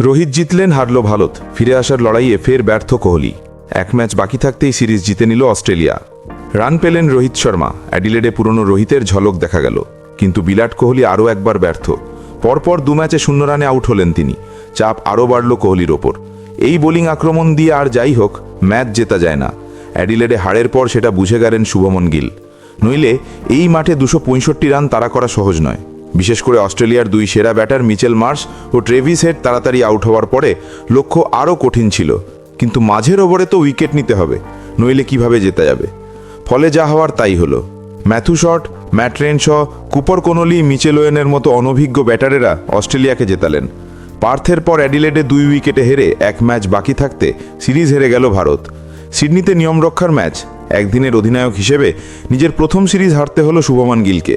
রোহিত জিতলেন, হারল ভারত। ফিরে আসার লড়াইয়ে ফের ব্যর্থ কোহলি। এক ম্যাচ বাকি থাকতেই সিরিজ জিতে নিল অস্ট্রেলিয়া। রান পেলেন রোহিত শর্মা। অ্যাডিলেডে পুরনো রোহিতের ঝলক দেখা গেল। কিন্তু বিরাট কোহলি আরও একবার ব্যর্থ। পরপর দু ম্যাচে শূন্য রানে আউট হলেন তিনি। চাপ আরও বাড়ল কোহলির ওপর। এই বোলিং আক্রমণ দিয়ে আর যাই হোক, ম্যাচ জেতা যায় না। অ্যাডিলেডে হারের পর সেটা বুঝে গেলেন শুভমন গিল। নইলে এই মাঠে দুশো রান তাড়া করা সহজ নয়। বিশেষ করে অস্ট্রেলিয়ার দুই সেরা ব্যাটার মিচেল মার্স ও ট্রেভিস হেড তাড়াতাড়ি আউট হওয়ার পরে লক্ষ্য আরও কঠিন ছিল। কিন্তু মাঝের ওভারে তো উইকেট নিতে হবে, নইলে কীভাবে জেতা যাবে? ফলে যা হওয়ার তাই হলো। Matthew Short Matt Renshaw Cooper Connolly Mitchell ওয়েনের মতো অনভিজ্ঞ ব্যাটারেরা অস্ট্রেলিয়াকে জেতালেন। পার্থের পর অ্যাডিলেডে দুই উইকেটে হেরে এক ম্যাচ বাকি থাকতে সিরিজ হেরে গেল ভারত। সিডনিতে নিয়ম রক্ষার ম্যাচ, একদিনের অধিনায়ক হিসেবে নিজের প্রথম সিরিজ হারতে হলো শুভমান গিলকে।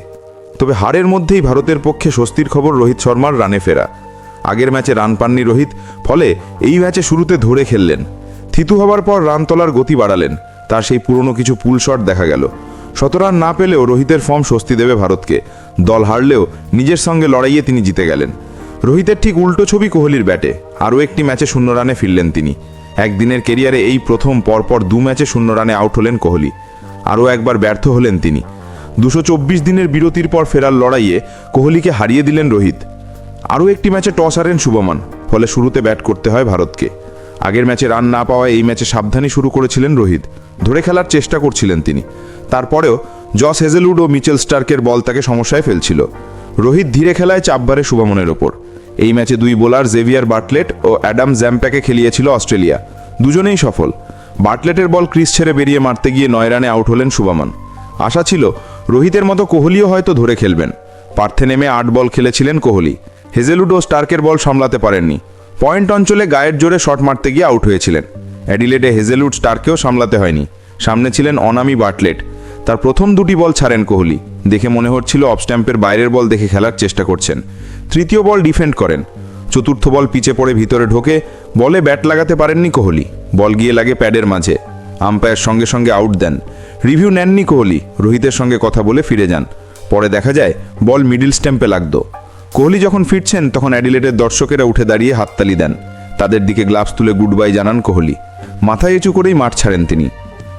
তবে হারের মধ্যেই ভারতের পক্ষে স্বস্তির খবর রোহিত শর্মার রানে ফেরা। আগের ম্যাচে রান পাননি রোহিত, ফলে এই ম্যাচে শুরুতে ধরে খেললেন। থিতু হবার পর রান তোলার গতি বাড়ালেন, তার সেই পুরনো কিছু পুল শট দেখা গেল। শত রান না পেলেও রোহিতের ফর্ম স্বস্তি দেবে ভারতকে। দল হারলেও নিজের সঙ্গে লড়াইয়ে তিনি জিতে গেলেন। রোহিতের ঠিক উল্টো ছবি কোহলির ব্যাটে, আরও একটি ম্যাচে শূন্য রানে ফিরলেন তিনি। একদিনের কেরিয়ারে এই প্রথম পরপর দু ম্যাচে শূন্য রানে আউট হলেন কোহলি। আরও একবার ব্যর্থ হলেন তিনি। দুশো দিনের বিরতির পর ফেরার লড়াইয়ে কোহলিকে হারিয়ে দিলেন রোহিত। আরও একটি ম্যাচে টস হারেন শুভমান, ফলে শুরুতে ব্যাট করতে হয় ভারতকে। আগের ম্যাচে রান না পাওয়ায় এই ম্যাচে সাবধানী শুরু করেছিলেন রোহিত। ধরে খেলার চেষ্টা করছিলেন তিনি। তারপরেও জস হেজেলউড ও মিচেল স্টার্কের বল তাকে সমস্যায় ফেলছিল। রোহিত ধীরে খেলায় চাপ বাড়ে শুভমনের ওপর। এই ম্যাচে দুই বোলার জেভিয়ার বার্টলেট ও অ্যাডাম জ্যাম্প্যাকে খেলিয়েছিল অস্ট্রেলিয়া। দুজনেই সফল। বার্টলেটের বল ক্রিস ছেড়ে বেরিয়ে মারতে গিয়ে নয় রানে আউট হলেন শুভমন। আশা ছিল রোহিতের মতো কোহলিও হয়তো ধরে খেলবেন। পার্থে নেমে আট বল খেলেছিলেন কোহলি। হেজেলুড ও স্টার্কের বল সামলাতে পারেননি। পয়েন্ট অঞ্চলে গায়ের জোরে শট মারতে গিয়ে আউট হয়েছিলেন। অ্যাডিলেডে হেজেলুড স্টার্কেও সামলাতে হয়নি। সামনে ছিলেন অনামি বাটলেট তার প্রথম দুটি বল ছাড়েন কোহলি। দেখে মনে হচ্ছিল অফ স্ট্যাম্পের বাইরের বল দেখে খেলার চেষ্টা করছেন। তৃতীয় বল ডিফেন্ড করেন। চতুর্থ বল পিচে পড়ে ভিতরে ঢোকে বলে ব্যাট লাগাতে পারেননি কোহলি। বল গিয়ে লাগে প্যাডের মাঝে। আম্পায়ার সঙ্গে সঙ্গে আউট দেন। রিভিউ নেননি কোহলি। রোহিতের সঙ্গে কথা বলে ফিরে যান। পরে দেখা যায়, বল মিডিল স্ট্যাম্পে লাগতো। কোহলি যখন ফিরছেন, তখন অ্যাডিলেটের দর্শকেরা উঠে দাঁড়িয়ে হাততালি দেন। তাদের দিকে গ্লাভস তুলে গুড বাই জানান কোহলি। মাথায় উঁচু করেই মাঠ ছাড়েন তিনি।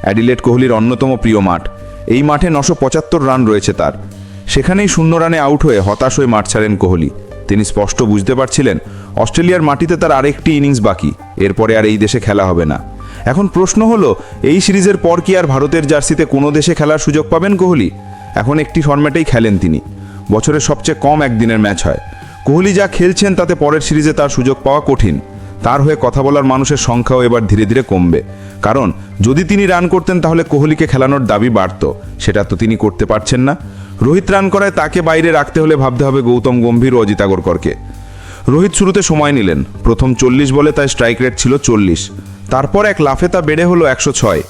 অ্যাডিলেট কোহলির অন্যতম প্রিয় মাঠ। এই মাঠে নশো পঁচাত্তর রান রয়েছে তার। সেখানেই শূন্য রানে আউট হয়ে হতাশ হয়ে মাঠ ছাড়েন কোহলি। তিনি স্পষ্ট বুঝতে পারছিলেন, অস্ট্রেলিয়ার মাটিতে তার আরেকটি ইনিংস বাকি। এরপরে আর এই দেশে খেলা হবে না। এখন প্রশ্ন হলো, এই সিরিজের পর কি আর ভারতের জার্সিতে কোনো দেশে খেলার সুযোগ পাবেন কোহলি? এখন একটি ফর্ম্যাটেই খেলেন তিনি। বছরের সবচেয়ে কম একদিনের ম্যাচ হয়। কোহলি যা খেলছেন তাতে পরের সিরিজে তার সুযোগ পাওয়া কঠিন। তার হয়ে কথা বলার মানুষের সংখ্যাও এবার ধীরে ধীরে কমবে। কারণ, যদি তিনি রান করতেন তাহলে কোহলিকে খেলানোর দাবি বাড়ত। সেটা তো তিনি করতে পারছেন না। রোহিত রান করায় তাকে বাইরে রাখতে হলে ভাবতে হবে গৌতম গম্ভীর ও অজিত আগরকরকে। রোহিত শুরুতে সময় নিলেন। প্রথম চল্লিশ বলে তার স্ট্রাইক রেট ছিল চল্লিশ। তারপর এক লাফে তা বেড়ে হলো একশো ছয়।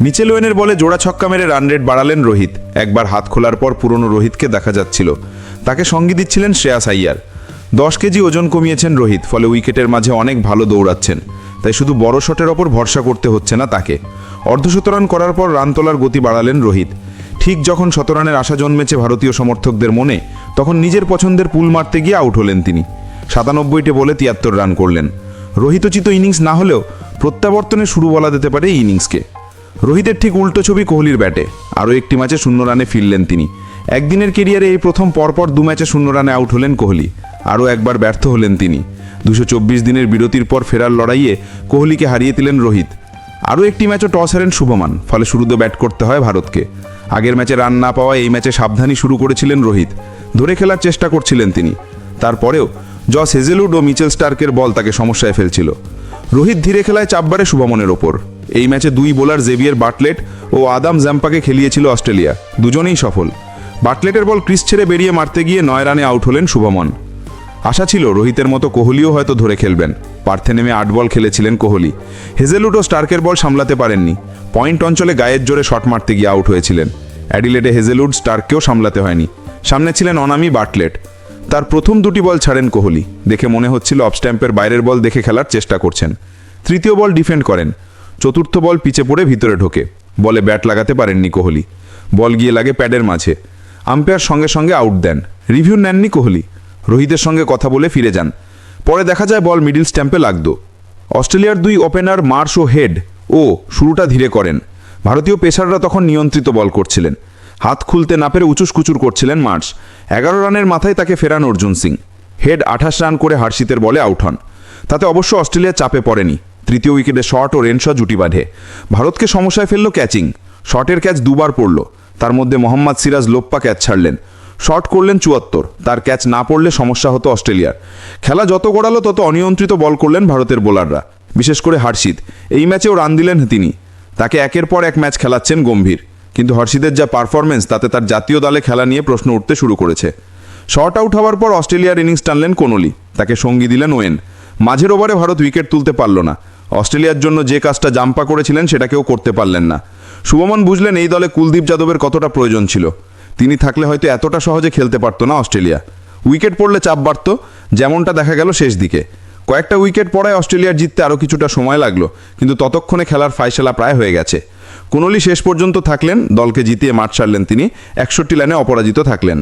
মিচেল ওয়েনের বলে জোড়া ছক্কা মেরে রান রেট বাড়ালেন রোহিত। একবার হাত খোলার পর পুরনো রোহিতকে দেখা যাচ্ছিল। তাকে সঙ্গী দিচ্ছিলেন শ্রেয়াস আইয়ার। দশ কেজি ওজন কমিয়েছেন রোহিত, ফলে উইকেটের মাঝে অনেক ভালো দৌড়াচ্ছেন। তাই শুধু বড় শটের ওপর ভরসা করতে হচ্ছে না তাকে। অর্ধশতরান করার পর রান তোলার গতি বাড়ালেন রোহিত। ঠিক যখন শতরানের আশা জন্মেছে ভারতীয় সমর্থকদের মনে, তখন নিজের পছন্দের পুল মারতে গিয়ে আউট হলেন তিনি। সাতানব্বইটে বলে তিয়াত্তর রান করলেন। রোহিতচিত ইনিংস না হলেও প্রত্যাবর্তনে শুরু বলা যেতে পারে ইনিংসকে। রোহিতের ঠিক উল্টো ছবি কোহলির ব্যাটে। আরও একটি ম্যাচে শূন্য রানে ফিরলেন তিনি। একদিনের কেরিয়ারে এই প্রথম পরপর দু ম্যাচে শূন্য রানে আউট হলেন কোহলি। আরও একবার ব্যর্থ হলেন তিনি। দুশো চব্বিশ দিনের বিরতির পর ফেরার লড়াইয়ে কোহলিকে হারিয়ে দিলেন রোহিত। আরও একটি ম্যাচও টস হারেন শুভমান, ফলে শুরুতে ব্যাট করতে হয় ভারতকে। আগের ম্যাচে রান না পাওয়ায় এই ম্যাচে সাবধানী শুরু করেছিলেন রোহিত। ধরে খেলার চেষ্টা করছিলেন তিনি। তারপরেও জস হেজেলউড ও মিচেল স্টার্কের বল তাকে সমস্যায় ফেলছিল। রোহিত ধীরে খেলায় চাপ বাড়ে শুভমনের ওপর। এই ম্যাচে দুই বোলার জেভিয়ার বাটলেট ও আদাম জ্যাম্পাকে খেলিয়েছিল অস্ট্রেলিয়া। দুজনেই সফল। বাটলেটের বল ক্রিস ছেড়ে বেরিয়ে মারতে গিয়ে নয় রানে আউট হলেন শুভমন। আশা ছিল রোহিতের মতো কোহলিও হয়তো ধরে খেলবেন। পার্থে নেমে আট বল খেলেছিলেন কোহলি। হেজেলউড ও স্টার্কের বল সামলাতে পারেননি। পয়েন্ট অঞ্চলে গায়ের জোরে শট মারতে গিয়ে আউট হয়েছিলেন। অ্যাডিলেডে হেজেলউড স্টার্ককেও সামলাতে হয়নি। সামনে ছিলেন অনামি বাটলেট। তার প্রথম দুটি বল ছাড়েন কোহলি। দেখে মনে হচ্ছিল অফ স্ট্যাম্পের বাইরের বল দেখে খেলার চেষ্টা করছেন। তৃতীয় বল ডিফেন্ড করেন। চতুর্থ বল পিচে পড়ে ভিতরে ঢোকে। বলে ব্যাট লাগাতে পারেননি কোহলি। বল গিয়ে লাগে প্যাডের মাঝে। আম্পায়ার সঙ্গে সঙ্গে আউট দেন। রিভিউ নেননি কোহলি। রোহিতের সঙ্গে কথা বলে ফিরে যান। পরে দেখা যায় বল মিডিল স্ট্যাম্পে লাগত। অস্ট্রেলিয়ার দুই ওপেনার মার্শ ও হেড ও শুরুটা ধীরে করেন। ভারতীয় পেসাররা তখন নিয়ন্ত্রিত বল করছিলেন। হাত খুলতে না পেরে উচুস কুচুর করছিলেন মার্চ এগারো রানের মাথায় তাকে ফেরান অর্জুন সিং। হেড আঠাশ রান করে হার্ষিতের বলে আউট হন। তাতে অবশ্য অস্ট্রেলিয়া চাপে পড়েনি। তৃতীয় উইকেটে শট ও রেনশ জুটি বাঁধে। ভারতকে সমস্যায় ফেলল ক্যাচিং। শটের ক্যাচ দুবার পড়ল। তার মধ্যে মোহাম্মদ সিরাজ লোপ্পা ক্যাচ ছাড়লেন। শট করলেন চুয়াত্তর। তার ক্যাচ না পড়লে সমস্যা হতো অস্ট্রেলিয়ার। খেলা যত গড়ালো তত অনিয়ন্ত্রিত বল করলেন ভারতের বোলাররা। বিশেষ করে হর্ষিত এই ম্যাচেও রান দিলেন তিনি। তাকে একের পর এক ম্যাচ খেলাচ্ছেন গম্ভীর। কিন্তু হর্ষিদের যা পারফরমেন্স তাতে তার জাতীয় দলে খেলা নিয়ে প্রশ্ন উঠতে শুরু করেছে। শর্ট আউট হওয়ার পর অস্ট্রেলিয়ার ইনিংস টানলেন কোনলি। তাকে সঙ্গী দিলেন ওয়েন। মাঝের ওভারে ভারত উইকেট তুলতে পারল না। অস্ট্রেলিয়ার জন্য যে কাজটা জাম্পা করেছিলেন সেটা কেউ করতে পারলেন না। শুভমন বুঝলেন এই দলে কুলদীপ যাদবের কতটা প্রয়োজন ছিল। তিনি থাকলে হয়তো এতটা সহজে খেলতে পারতো না অস্ট্রেলিয়া। উইকেট পড়লে চাপ বাড়ত, যেমনটা দেখা গেল শেষ দিকে। কয়েকটা উইকেট পড়ায় অস্ট্রেলিয়ার জিততে আরও কিছুটা সময় লাগল, কিন্তু ততক্ষণে খেলার ফাইসলা প্রায় হয়ে গেছে। কোনলি শেষ পর্যন্ত থাকলেন দলকে জিতিয়ে মাঠ ছাড়লেন তিনি একষট্টি লাইনে অপরাজিত থাকলেন।